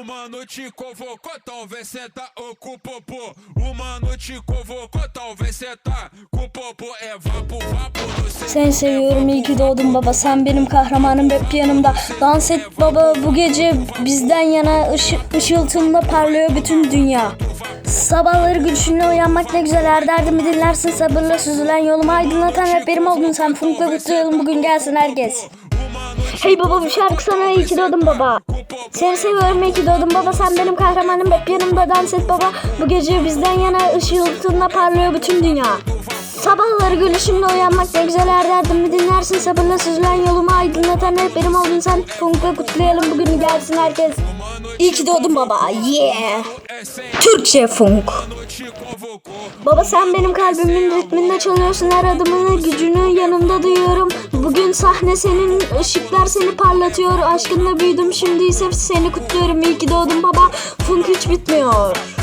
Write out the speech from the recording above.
Uma noite convocou, talvez senta ou com o popô. Uma noite convocou, talvez senta com o popô. É vapo, vapo no seu Seni seviyorum iyi ki doğdun baba. sen benim kahramanım hep yanımda. Dans et baba. bu gece bizden yana ışı, ışıltımla parlıyor bütün dünya. Sabahları gülüşünle uyanmak ne güzel. Her derdimi dinlersin sabırla süzülen yolumu aydınlatan rehberim oldun sen Funk'la kutlayalım. bugün gelsin herkes Hey baba bu şarkı sana iyi ki doğdun baba. Seni seviyorum iyi ki doğdun baba. Sen benim kahramanım hep yanımda dans et baba. Bu gece bizden yana ışıltınla parlıyor bütün dünya. Sabahları gülüşümle uyanmak ne güzel her derdimi dinlersin Sabırla süzülen yolumu aydınlatan rehberim oldun sen Funk'la kutlayalım bugünü gelsin herkes. İyi ki doğdun baba yeah. Türkçe Funk. Baba sen benim kalbimin ritminde çalıyorsun. Her adımını gücünü yanımda duyuyorum. Bugün sahne senin ışıklar seni parlatıyor. Aşkınla büyüdüm şimdi ise seni kutluyorum. İyi ki doğdun baba. Funk hiç bitmiyor